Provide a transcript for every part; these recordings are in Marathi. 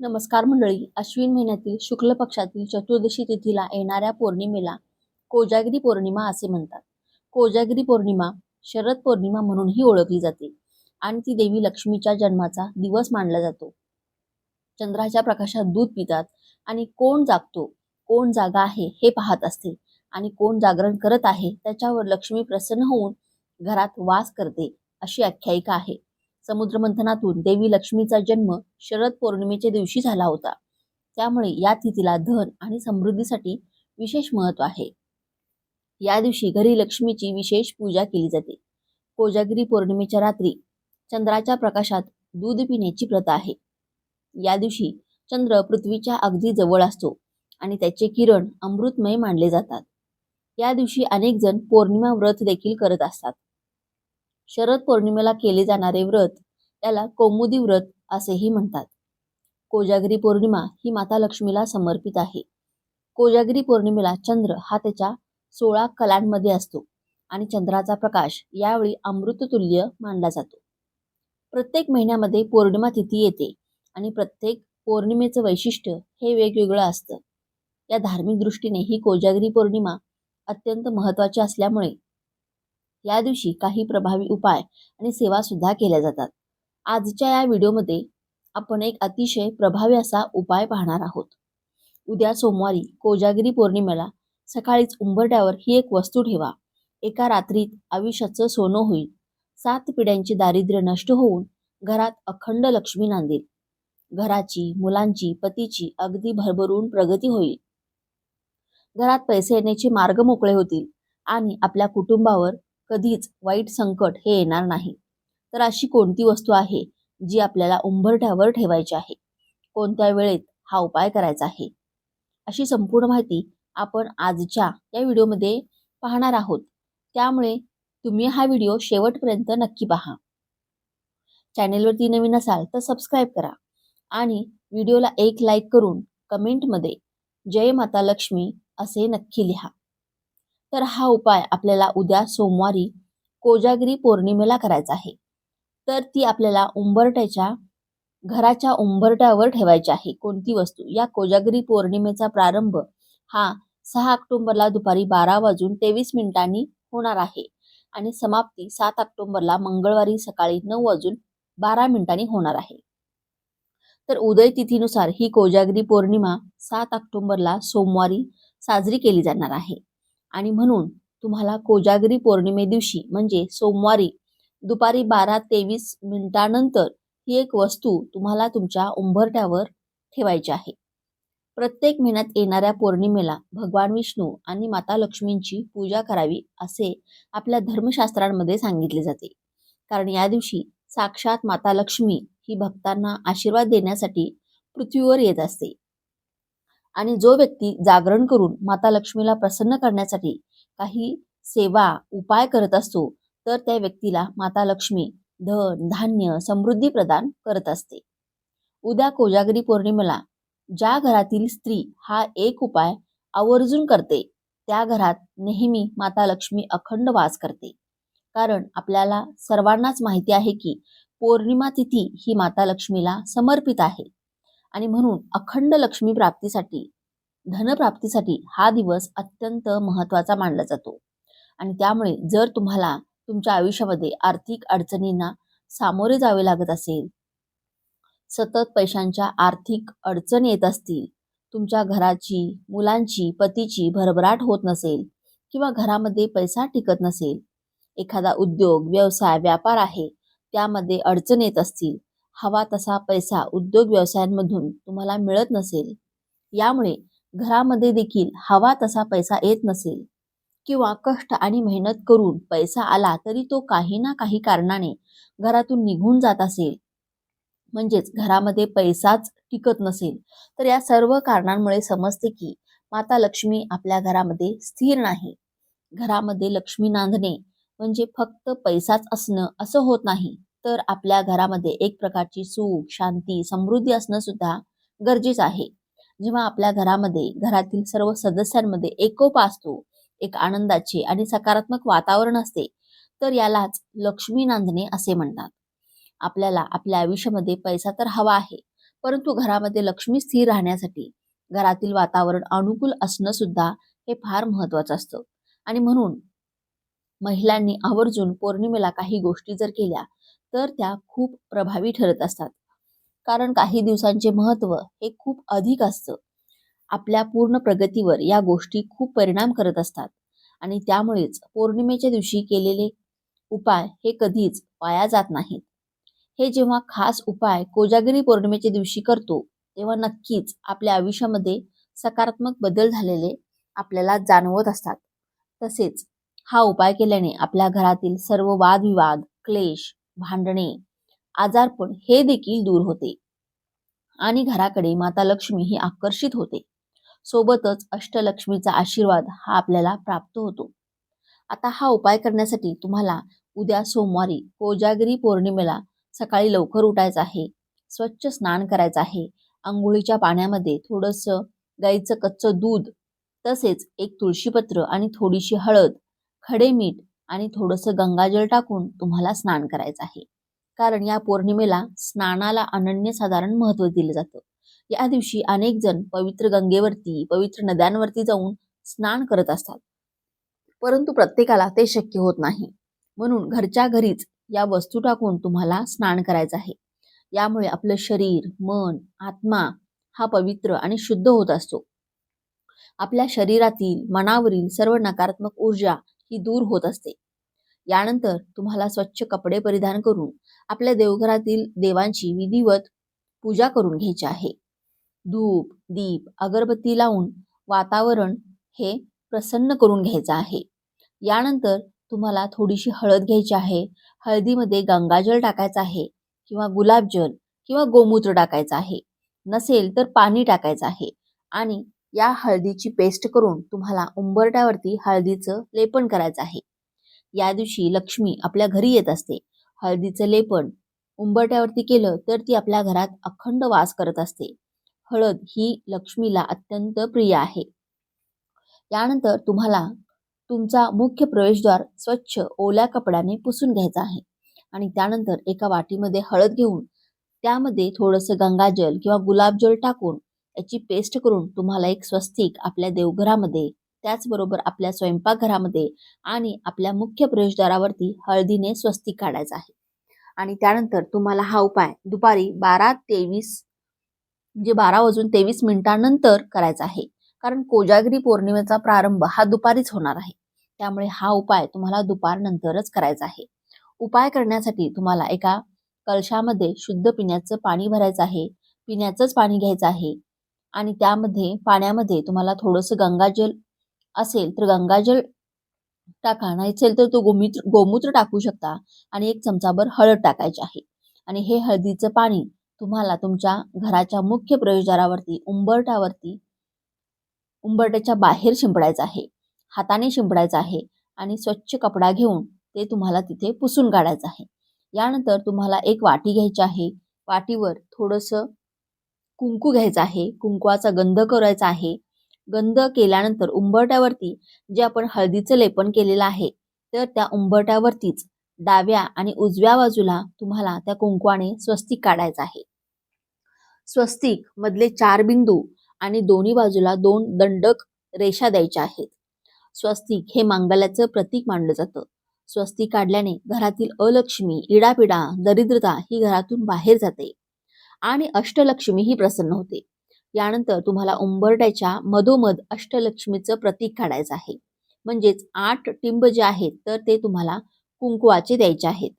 नमस्कार मंडळी. अश्विन महिन्यातील शुक्ल पक्षातील चतुर्दशी तिथीला येणाऱ्या पौर्णिमेला कोजागिरी पौर्णिमा असे म्हणतात. कोजागिरी पौर्णिमा शरद पौर्णिमा म्हणूनही ओळखली जाते आणि ती देवी लक्ष्मीच्या जन्माचा दिवस मानला जातो. चंद्राच्या प्रकाशात दूध पितात आणि कोण जागतो कोण जागा आहे हे पाहत असते आणि कोण जागरण करत आहे त्याच्यावर लक्ष्मी प्रसन्न होऊन घरात वास करते अशी आख्यायिका आहे. समुद्रमंथनातून देवी लक्ष्मीचा जन्म शरद पौर्णिमेच्या दिवशी झाला होता. त्यामुळे या तिथीला धन आणि समृद्धीसाठी विशेष महत्त्व आहे. या दिवशी घरी लक्ष्मीची विशेष पूजा केली जाते. कोजागिरी पौर्णिमेच्या रात्री चंद्राच्या प्रकाशात दूध पिण्याची प्रथा आहे. या दिवशी चंद्र पृथ्वीच्या अगदी जवळ असतो आणि त्याचे किरण अमृतमय मानले जातात. या दिवशी अनेक जण पौर्णिमा व्रत देखील करत असतात. शरद पौर्णिमेला केले जाणारे व्रत त्याला कौमुदी व्रत असेही म्हणतात. कोजागिरी पौर्णिमा ही माता लक्ष्मीला समर्पित आहे. कोजागिरी पौर्णिमेला चंद्र हा त्याच्या सोळा कलांमध्ये असतो आणि चंद्राचा प्रकाश यावेळी अमृततुल्य मानला जातो. प्रत्येक महिन्यामध्ये पौर्णिमा तिथी येते आणि प्रत्येक पौर्णिमेचं वैशिष्ट्य हे वेगवेगळं असतं. या धार्मिक दृष्टीने ही कोजागिरी पौर्णिमा अत्यंत महत्त्वाची असल्यामुळे या दिवशी काही प्रभावी उपाय आणि सेवा सुद्धा केल्या जातात. आजच्या या व्हिडिओमध्ये आपण एक अतिशय प्रभावी असा उपाय पाहणार आहोत. उद्या सोमवारी कोजागिरी पौर्णिमेला सकाळीच उंबरट्यावर ही एक वस्तू ठेवा. एका रात्रीत आयुष्याचं सोनं होईल. सात पिढ्यांचे दारिद्र्य नष्ट होऊन घरात अखंड लक्ष्मी नांदेल. घराची मुलांची पतीची अगदी भरभरून प्रगती होईल. घरात पैसे येण्याचे मार्ग मोकळे होतील आणि आपल्या कुटुंबावर कधीच वाईट संकट हे येणार नाही. तर अशी कोणती वस्तू आहे जी आपल्याला उंबरठ्यावर ठेवायची आहे? कोणत्या वेळेत हा उपाय करायचा आहे? अशी संपूर्ण माहिती आपण आजच्या या व्हिडिओमध्ये पाहणार आहोत. त्यामुळे तुम्ही हा व्हिडिओ शेवटपर्यंत नक्की पहा. चॅनेलवरती नवीन असाल तर सबस्क्राईब करा आणि व्हिडिओला एक लाईक करून कमेंटमध्ये जय माता लक्ष्मी असे नक्की लिहा. तर हा उपाय आपल्याला उद्या सोमवारी कोजागिरी पौर्णिमेला करायचा आहे. तर ती आपल्याला उंबरट्याच्या घराच्या उंबरट्यावर ठेवायची आहे. कोणती वस्तू? या कोजागिरी पौर्णिमेचा प्रारंभ हा सहा ऑक्टोबरला दुपारी बारा वाजून तेवीस मिनिटांनी होणार आहे. आणि समाप्ती सात ऑक्टोबरला मंगळवारी सकाळी नऊ वाजून बारा मिनिटांनी होणार आहे. तर उदय तिथीनुसार ही कोजागिरी पौर्णिमा सात ऑक्टोबरला सोमवारी साजरी केली जाणार आहे. आणि म्हणून तुम्हाला कोजागिरी पौर्णिमे दिवशी म्हणजे सोमवारी दुपारी बारा तेवीस मिनिटानंतर ही एक वस्तू तुम्हाला तुमच्या उंबरट्यावर ठेवायची आहे. प्रत्येक महिन्यात येणाऱ्या पौर्णिमेला भगवान विष्णू आणि माता लक्ष्मींची पूजा करावी असे आपल्या धर्मशास्त्रांमध्ये सांगितले जाते. कारण या दिवशी साक्षात माता लक्ष्मी ही भक्तांना आशीर्वाद देण्यासाठी पृथ्वीवर येत असते. आणि जो व्यक्ती जागरण करून माता लक्ष्मीला प्रसन्न करण्यासाठी काही सेवा उपाय करत असतो तर त्या व्यक्तीला माता लक्ष्मी धन धान्य समृद्धी प्रदान करत असते. उद्या कोजागिरी पौर्णिमेला ज्या घरातील स्त्री हा एक उपाय आवर्जून करते त्या घरात नेहमी माता लक्ष्मी अखंड वास करते. कारण आपल्याला सर्वांनाच माहिती आहे की पौर्णिमा तिथी ही माता लक्ष्मीला समर्पित आहे. आणि म्हणून अखंड लक्ष्मी प्राप्तीसाठी धनप्राप्तीसाठी हा दिवस अत्यंत महत्त्वाचा मानला जातो. आणि त्यामुळे जर तुम्हाला तुमच्या आयुष्यामध्ये आर्थिक अडचणींना सामोरे जावे लागत असेल सतत पैशांच्या आर्थिक अडचण येत असतील तुमच्या घराची मुलांची पतीची भरभराट होत नसेल किंवा घरामध्ये पैसा टिकत नसेल एखादा उद्योग व्यवसाय व्यापार आहे त्यामध्ये अडचण येत असतील हवा तसा पैसा उद्योग व्यवसायांमधून तुम्हाला मिळत नसेल. यामुळे घरामध्ये देखील हवा तसा पैसा येत नसेल. किंवा कष्ट आणि मेहनत करून पैसा आला तरी तो काही ना काही कारणाने घरातून निघून जात असेल. म्हणजेच घरामध्ये पैसाच टिकत नसेल. तर या सर्व कारणांमुळे समजते की माता लक्ष्मी आपल्या घरामध्ये स्थिर नाही. घरामध्ये लक्ष्मी नांदणे म्हणजे फक्त पैसाच असणं असं होत नाही. तर आपल्या घरामध्ये एक प्रकारची सुख शांती समृद्धी असणं सुद्धा गरजेचं आहे. जेव्हा आपल्या घरामध्ये घरातील सर्व सदस्यांमध्ये एकोपा असतो एक आनंदाचे आणि सकारात्मक वातावरण असते तर यालाच लक्ष्मी नांदणे असे म्हणतात. आपल्याला आपल्या आयुष्यामध्ये पैसा तर हवा आहे परंतु घरामध्ये लक्ष्मी स्थिर राहण्यासाठी घरातील वातावरण अनुकूल असणं सुद्धा हे फार महत्वाचं असतं. आणि म्हणून महिलांनी आवर्जून पौर्णिमेला काही गोष्टी जर केल्या तर त्या खूप प्रभावी ठरत असतात. कारण काही दिवसांचे महत्त्व हे खूप अधिक असतं. आपल्या पूर्ण प्रगतीवर या गोष्टी खूप परिणाम करत असतात. आणि त्यामुळेच पौर्णिमेच्या दिवशी केलेले उपाय हे कधीच वाया जात नाहीत. हे जेव्हा खास उपाय कोजागिरी पौर्णिमेच्या दिवशी करतो तेव्हा नक्कीच आपल्या आयुष्यामध्ये सकारात्मक बदल झालेले आपल्याला जाणवत असतात. तसेच हा उपाय केल्याने आपल्या घरातील सर्व वादविवाद क्लेश भांडणे आजारपण हे देखील दूर होते. आणि घराकडे माता लक्ष्मी ही आकर्षित होते. सोबतच अष्टलक्ष्मीचा आशीर्वाद हा आपल्याला प्राप्त होतो. आता हा उपाय करण्यासाठी तुम्हाला उद्या सोमवारी कोजागिरी पौर्णिमेला सकाळी लवकर उठायचं आहे. स्वच्छ स्नान करायचं आहे. आंघोळीच्या पाण्यामध्ये थोडंसं गाईचं कच्चं दूध तसेच एक तुळशीपत्र आणि थोडीशी हळद खडे मीठ आणि थोडंसं गंगाजल टाकून तुम्हाला स्नान करायचं आहे. कारण या पौर्णिमेला स्नानाला अनन्यसाधारण महत्त्व दिलं जातं. या दिवशी अनेक जण पवित्र गंगेवरती पवित्र नद्यांवरती जाऊन स्नान करत असतात. परंतु प्रत्येकाला ते शक्य होत नाही. म्हणून घरच्या घरीच या वस्तू टाकून तुम्हाला स्नान करायचं आहे. यामुळे आपलं शरीर मन आत्मा हा पवित्र आणि शुद्ध होत असतो. आपल्या शरीरातील मनावरील सर्व नकारात्मक ऊर्जा ही दूर होत असते. यानंतर तुम्हाला स्वच्छ कपडे परिधान करून आपल्या देवघरातील देवांची विधिवत पूजा करून घ्यायची आहे. धूप दीप अगरबत्ती लावून वातावरण हे प्रसन्न करून घ्यायचं आहे. यानंतर तुम्हाला थोडीशी हळद घ्यायची आहे. हळदीमध्ये गंगाजल टाकायचं आहे किंवा गुलाबजल किंवा गोमूत्र टाकायचं आहे. नसेल तर पाणी टाकायचं आहे आणि या हळदीची पेस्ट करून तुम्हाला उंबरट्यावरती हळदीचं लेपन करायचं आहे. या दिवशी लक्ष्मी आपल्या घरी येत असते. हळदीचं लेपन उंबरट्यावरती केलं तर ती आपल्या घरात अखंड वास करत असते. हळद ही लक्ष्मीला अत्यंत प्रिय आहे. यानंतर तुम्हाला तुमचा मुख्य प्रवेशद्वार स्वच्छ ओल्या कपड्याने पुसून घ्यायचा आहे. आणि त्यानंतर एका वाटीमध्ये हळद घेऊन त्यामध्ये थोडंसं गंगाजल किंवा गुलाबजल टाकून याची पेस्ट करून तुम्हाला एक स्वस्तिक आपल्या देवघरामध्ये त्याचबरोबर आपल्या स्वयंपाकघरामध्ये आणि आपल्या मुख्य प्रवेशद्वारावरती हळदीने स्वस्तिक काढायचं आहे. आणि त्यानंतर तुम्हाला हा उपाय दुपारी बारा तेवीस म्हणजे बारा वाजून तेवीस मिनिटांनंतर करायचा आहे. कारण कोजागिरी पौर्णिमेचा प्रारंभ हा दुपारीच होणार आहे. त्यामुळे हा उपाय तुम्हाला दुपारनंतरच करायचा आहे. उपाय करण्यासाठी तुम्हाला एका कलशामध्ये शुद्ध पिण्याचं पाणी भरायचं आहे. पिण्याचंच पाणी घ्यायचं आहे. आणि त्यामध्ये पाण्यामध्ये तुम्हाला थोडंसं गंगाजल असेल तर गंगाजल टाका नाही असेल तर तो गोमित्र गोमूत्र टाकू शकता आणि एक चमचाभर हळद टाकायची आहे. आणि हे हळदीचं पाणी तुम्हाला तुमच्या घराच्या मुख्य प्रवेशद्वारावरती उंबरट्यावरती उंबरट्याच्या बाहेर शिंपडायचं आहे. हाताने शिंपडायचं आहे आणि स्वच्छ कपडा घेऊन ते तुम्हाला तिथे पुसून काढायचं आहे. यानंतर तुम्हाला एक वाटी घ्यायची आहे. वाटीवर थोडंसं कुंकू घ्यायचा आहे कुंकवाचा गंध करायचा आहे. गंध केल्यानंतर उंबरट्यावरती जे आपण हळदीचं लेपन केलेलं आहे तर त्या उंबरट्यावरतीच डाव्या आणि उजव्या बाजूला तुम्हाला त्या कुंकवाने स्वस्तिक काढायचं आहे. स्वस्तिक मधले चार बिंदू आणि दोन्ही बाजूला दोन दंडक रेषा द्यायच्या आहेत. स्वस्तिक हे मांगल्याचं प्रतीक मानलं जातं. स्वस्तिक काढल्याने घरातील अलक्ष्मी इडापिडा दरिद्रता ही घरातून बाहेर जाते. आणि अष्टलक्ष्मी ही प्रसन्न होते. यानंतर तुम्हाला उंबरट्याच्या मधोमध अष्टलक्ष्मीचं प्रतीक काढायचं आहे. म्हणजेच आठ टिंब जे आहेत तर ते तुम्हाला कुंकुवाचे द्यायचे आहेत.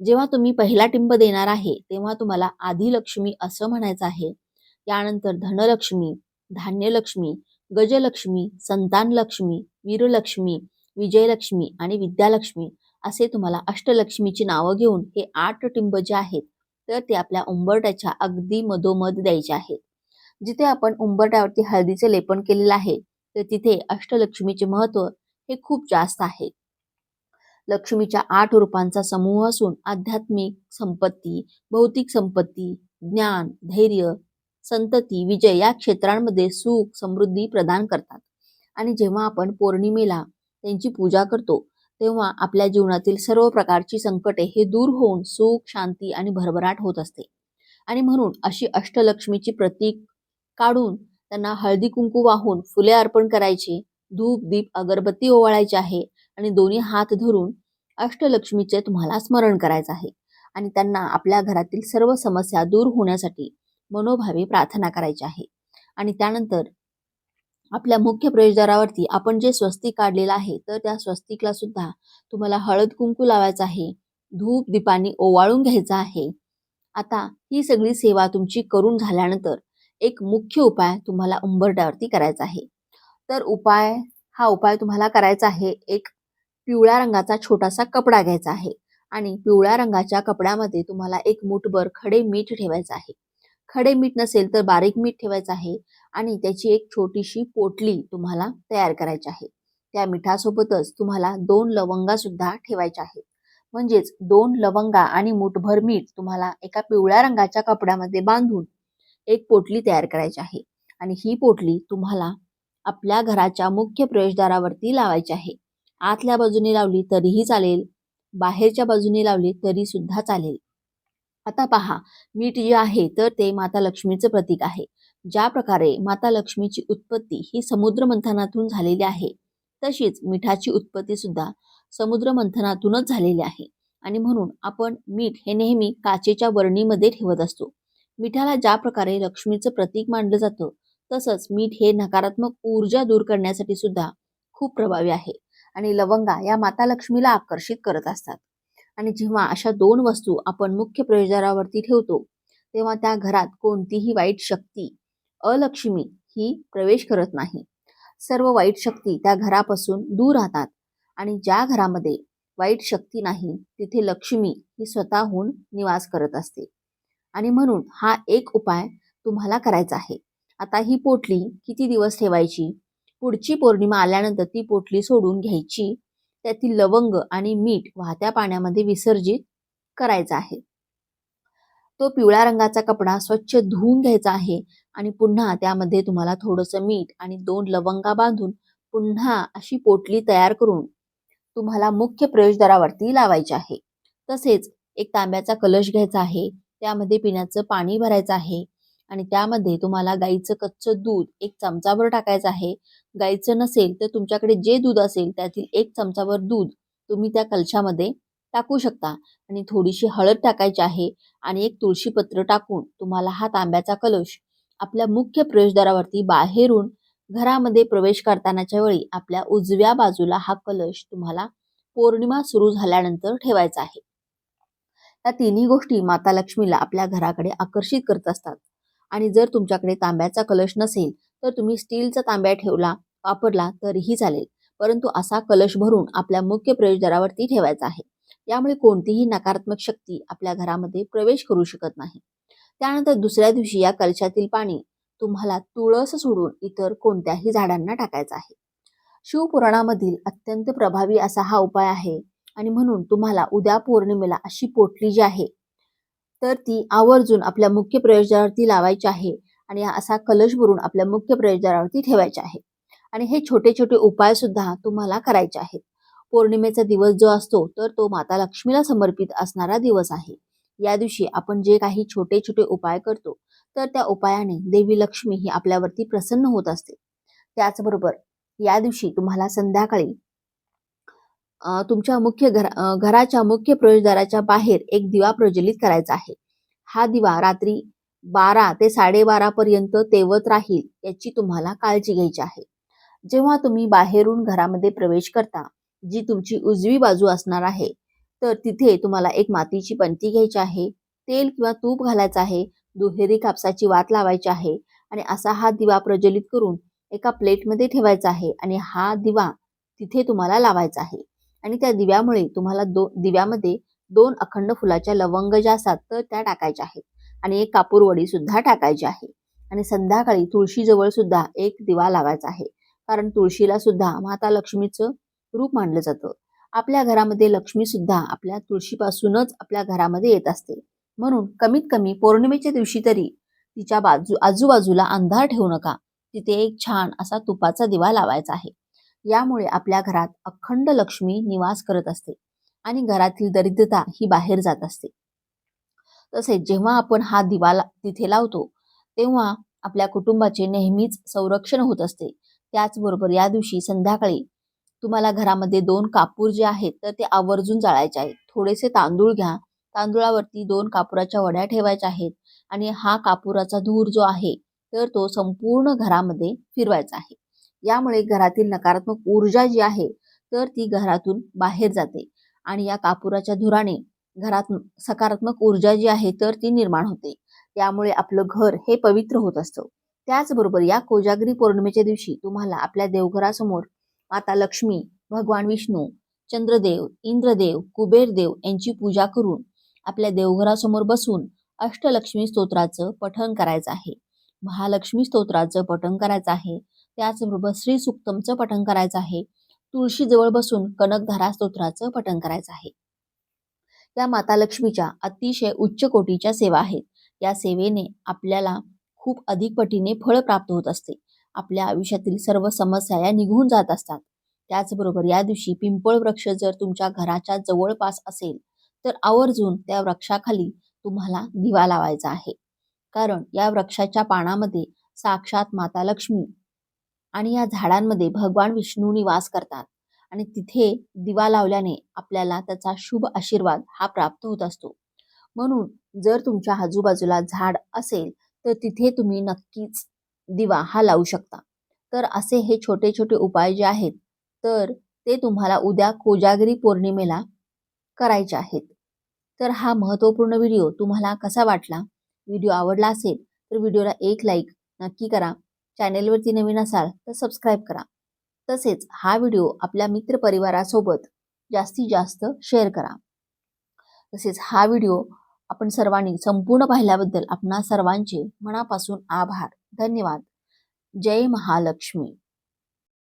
जेव्हा तुम्ही पहिला टिंब देणार आहे तेव्हा तुम्हाला आदिलक्ष्मी असं म्हणायचं आहे. यानंतर धनलक्ष्मी धान्यलक्ष्मी गजलक्ष्मी संतानलक्ष्मी वीरलक्ष्मी विजयलक्ष्मी आणि विद्यालक्ष्मी असे तुम्हाला अष्टलक्ष्मीची नावं घेऊन हे आठ टिंब जे आहेत तर ते आपल्या उंबरट्याच्या अगदी मधोमध द्यायचे आहेत. जिथे आपण उंबरट्यावरती हळदीचे लेपन केलेलं आहे तर तिथे अष्टलक्ष्मीचे महत्त्व हे खूप जास्त आहे. लक्ष्मीच्या आठ रूपांचा समूह असून आध्यात्मिक संपत्ती भौतिक संपत्ती ज्ञान धैर्य संतती विजय या क्षेत्रांमध्ये सुख समृद्धी प्रदान करतात. आणि जेव्हा आपण पौर्णिमेला त्यांची पूजा करतो तेव्हा आपल्या जीवनातील सर्व प्रकारची संकटे हे दूर होऊन सुख शांती आणि भरभराट होत असते. आणि म्हणून अशी अष्टलक्ष्मीची प्रतीक काढून त्यांना हळदी कुंकू वाहून फुले अर्पण करायची धूप दीप अगरबत्ती ओवाळायची आहे आणि दोन्ही हात धरून अष्टलक्ष्मीचे तुम्हाला स्मरण करायचं आहे. आणि त्यांना आपल्या घरातील सर्व समस्या दूर होण्यासाठी मनोभावे प्रार्थना करायची आहे. आणि त्यानंतर आपल्या मुख्य प्रवेशद्वारावरती आपण जे स्वस्तिक काढलेलं आहे तर त्या स्वस्तिकला सुद्धा तुम्हाला हळद कुंकू लावायचं आहे धूप दीपानी ओवाळून घ्यायचा आहे. आता ही सगळी सेवा तुमची करून झाल्यानंतर एक मुख्य उपाय तुम्हाला उंबरट्यावरती करायचा आहे. तर उपाय हा उपाय तुम्हाला करायचा आहे एक पिवळ्या रंगाचा छोटासा कपडा घ्यायचा आहे आणि पिवळ्या रंगाच्या कपड्यामध्ये तुम्हाला एक मुठभर खडे मीठ ठेवायचं आहे. खडे मीठ नसेल तर बारीक मीठ ठेवायचं आहे आणि त्याची एक छोटीशी पोटली तुम्हाला तयार करायची आहे. त्या मिठासोबतच तुम्हाला दोन लवंगा सुद्धा ठेवायच्या आहेत. म्हणजेच दोन लवंगा आणि मुठभर मीठ तुम्हाला एका पिवळ्या रंगाच्या कपड्यामध्ये बांधून एक पोटली तयार करायची आहे. आणि ही पोटली तुम्हाला आपल्या घराच्या मुख्य प्रवेशद्वारावरती लावायची आहे. आतल्या बाजूने लावली तरीही चालेल बाहेरच्या बाजूने लावली तरी सुद्धा चालेल. आता पहा मीठ जे आहे तर ते माता लक्ष्मीचं प्रतीक आहे. ज्या प्रकारे माता लक्ष्मीची उत्पत्ती ही समुद्र मंथनातून झालेली आहे तशीच मिठाची उत्पत्ती सुद्धा समुद्र मंथनातूनच झालेली आहे. आणि म्हणून आपण मीठ हे नेहमी काचेच्या वर्णीमध्ये ठेवत असतो. मिठाला ज्या प्रकारे लक्ष्मीचं प्रतीक मानलं जातं तसंच मीठ हे नकारात्मक ऊर्जा दूर करण्यासाठी सुद्धा खूप प्रभावी आहे. आणि लवंगा या माता लक्ष्मीला आकर्षित करत असतात. आणि जेव्हा अशा दोन वस्तू आपण मुख्य प्रवेशद्वारावरती ठेवतो तेव्हा त्या घरात कोणतीही वाईट शक्ती अलक्ष्मी ही प्रवेश करत नाही. सर्व वाईट शक्ती त्या घरापासून दूर राहतात आणि ज्या घरामध्ये वाईट शक्ती नाही तिथे लक्ष्मी ही स्वतःहून निवास करत असते. आणि म्हणून हा एक उपाय तुम्हाला करायचा आहे. आता ही पोटली किती दिवस ठेवायची? पुढची पौर्णिमा आल्यानंतर ती पोटली सोडून घ्यायची? त्यातील लवंग आणि मीठ वाहत्या पाण्यामध्ये विसर्जित करायचा आहे. तो पिवळ्या रंगाचा कपडा स्वच्छ धुवून घ्यायचा आहे आणि पुन्हा त्यामध्ये तुम्हाला थोडंसं मीठ आणि दोन लवंगा बांधून पुन्हा अशी पोटली तयार करून तुम्हाला मुख्य प्रवेशद्वारावरती लावायची आहे. तसेच एक तांब्याचा कलश घ्यायचा आहे. त्यामध्ये पिण्याचं पाणी भरायचं आहे. आणि त्यामध्ये तुम्हाला गाईचं कच्चं दूध एक चमचाभर टाकायचं आहे. गाईचं नसेल तर तुमच्याकडे जे दूध असेल त्यातील एक चमचाभर दूध तुम्ही त्या कलशामध्ये टाकू शकता. आणि थोडीशी हळद टाकायची आहे आणि एक तुळशीपत्र टाकून तुम्हाला हा तांब्याचा कलश आपल्या मुख्य प्रवेशद्वारावरती बाहेरून घरामध्ये प्रवेश करतानाच्या वेळी आपल्या उजव्या बाजूला हा कलश तुम्हाला पौर्णिमा सुरू झाल्यानंतर ठेवायचा आहे. या तिन्ही गोष्टी माता लक्ष्मीला आपल्या घराकडे आकर्षित करत असतात. आणि जर तुमच्याकडे तांब्याचा कलश नसेल तर तुम्ही स्टीलचा तांब्या ठेवला वापरला तरीही चालेल. परंतु असा कलश भरून आपल्या मुख्य प्रवेशद्वारावरती ठेवायचा आहे. यामुळे कोणतीही नकारात्मक शक्ती आपल्या घरामध्ये प्रवेश करू शकत नाही. त्यानंतर दुसऱ्या दिवशी या कलशातील पाणी तुम्हाला तुळस सोडून इतर कोणत्याही झाडांना टाकायचं आहे. शिवपुराणामधील अत्यंत प्रभावी असा हा उपाय आहे आणि म्हणून तुम्हाला उद्या पौर्णिमेला अशी पोटली जी आहे तर ती आवर्जून आपल्या मुख्य प्रवेशद्वारावरती लावायची आहे आणि असा कलश भरून आपल्या मुख्य प्रवेशद्वारावरती ठेवायचे आहे. आणि हे छोटे छोटे उपाय सुद्धा तुम्हाला करायचे आहेत. पौर्णिमेचा दिवस जो असतो तर तो माता लक्ष्मीला समर्पित असणारा दिवस आहे. या दिवशी आपण जे काही छोटे छोटे उपाय करतो तर त्या उपायाने देवी लक्ष्मी ही आपल्यावरती प्रसन्न होत असते. त्याचबरोबर या दिवशी तुम्हाला संध्याकाळी तुमच्या मुख्य घरा घराच्या मुख्य प्रवेशद्वाराच्या बाहेर एक दिवा प्रज्वलित करायचा आहे. हा दिवा रात्री बारा ते साडेबारा पर्यंत तेवत राहील याची तुम्हाला काळजी घ्यायची आहे. जेव्हा तुम्ही बाहेरून घरामध्ये प्रवेश करता जी तुमची उजवी बाजू असणार आहे तर तिथे तुम्हाला एक मातीची पंती घ्यायची आहे तेल किंवा तूप घालायचं आहे दुहेरी कापसाची वात लावायची आहे आणि असा हा दिवा प्रज्वलित करून एका प्लेटमध्ये ठेवायचा आहे आणि हा दिवा तिथे तुम्हाला लावायचा आहे. आणि त्या दिव्यामुळे तुम्हाला दो दिव्यामध्ये दोन अखंड फुलाच्या लवंग ज्या असतात तर त्या टाकायच्या आहेत. आणि एक कापूरवडी सुद्धा टाकायची आहे. आणि संध्याकाळी तुळशीजवळ सुद्धा एक दिवा लावायचा आहे. कारण तुळशीला सुद्धा माता लक्ष्मीचं रूप मानलं जातं. आपल्या घरामध्ये लक्ष्मी सुद्धा आपल्या तुळशीपासूनच आपल्या घरामध्ये येत असते. म्हणून कमीत कमी पौर्णिमेच्या दिवशी तरी तिच्या बाजू आजूबाजूला अंधार ठेवू नका. तिथे एक छान असा तुपाचा दिवा लावायचा आहे. यामुळे आपल्या घरात अखंड लक्ष्मी निवास करत असते आणि घरातील दरिद्रता ही बाहेर जात असते. तसेच जेव्हा आपण हा दिवा तिथे लावतो तेव्हा आपल्या कुटुंबाचे नेहमीच संरक्षण होत असते. त्याचबरोबर या दिवशी संध्याकाळी तुम्हाला घरामध्ये दोन कापूर जे आहेत तर ते आवर्जून जाळायचे आहेत. थोडेसे तांदूळ घ्या. तांदूळावरती दोन कापुराच्या वड्या ठेवायच्या आहेत आणि हा कापुराचा धूर जो आहे तर तो संपूर्ण घरामध्ये फिरवायचा आहे. यामुळे घरातील नकारात्मक ऊर्जा जी आहे तर ती घरातून बाहेर जाते. आणि या कापुराच्या धुराने घरात सकारात्मक ऊर्जा जी आहे तर ती निर्माण होते. त्यामुळे आपलं घर हे पवित्र होत असतं. त्याचबरोबर या कोजागिरी पौर्णिमेच्या दिवशी तुम्हाला आपल्या देवघरासमोर माता लक्ष्मी भगवान विष्णू चंद्रदेव इंद्रदेव कुबेरदेव यांची पूजा करून आपल्या देवघरासमोर बसून अष्टलक्ष्मी स्तोत्राचं पठण करायचं आहे. महालक्ष्मी स्तोत्राचं पठण करायचं आहे. त्याचबरोबर श्री सुक्तमचं पठण करायचं आहे. तुळशीजवळ बसून कनकधारा स्तोत्राचं पठण करायचं आहे. या माता लक्ष्मीच्या अतिशय उच्च कोटीच्या सेवा आहेत. या सेवेने आपल्याला खूप अधिक पटीने फळ प्राप्त होत असते. आपल्या आयुष्यातील सर्व समस्या या निघून जात असतात. त्याचबरोबर या दिवशी पिंपळ वृक्ष जर तुमच्या घराच्या जवळपास असेल तर आवर्जून त्या वृक्षाखाली तुम्हाला दिवा लावायचा आहे. कारण या वृक्षाच्या पानामध्ये साक्षात माता लक्ष्मी आणि या झाडांमध्ये भगवान विष्णू निवास करतात. आणि तिथे दिवा लावल्याने आपल्याला त्याचा शुभ आशीर्वाद हा प्राप्त होत असतो. म्हणून जर तुमच्या आजूबाजूला झाड असेल तर तिथे तुम्ही नक्कीच दिवा हा लावू शकता. तर असे हे छोटे छोटे उपाय जे आहेत तर ते तुम्हाला उद्या कोजागिरी पौर्णिमेला करायचे आहेत. तर हा महत्त्वपूर्ण व्हिडिओ तुम्हाला कसा वाटला? व्हिडिओ आवडला असेल तर व्हिडिओला एक लाईक नक्की करा. चॅनेलवरती नवीन असाल तर सबस्क्राईब करा. तसेच हा व्हिडिओ आपल्या मित्रपरिवारासोबत जास्तीत जास्त शेअर करा. तसेच हा व्हिडिओ आपण सर्वांनी संपूर्ण पाहिल्याबद्दल आपणा सर्वांचे मनापासून आभार. धन्यवाद. जय महालक्ष्मी.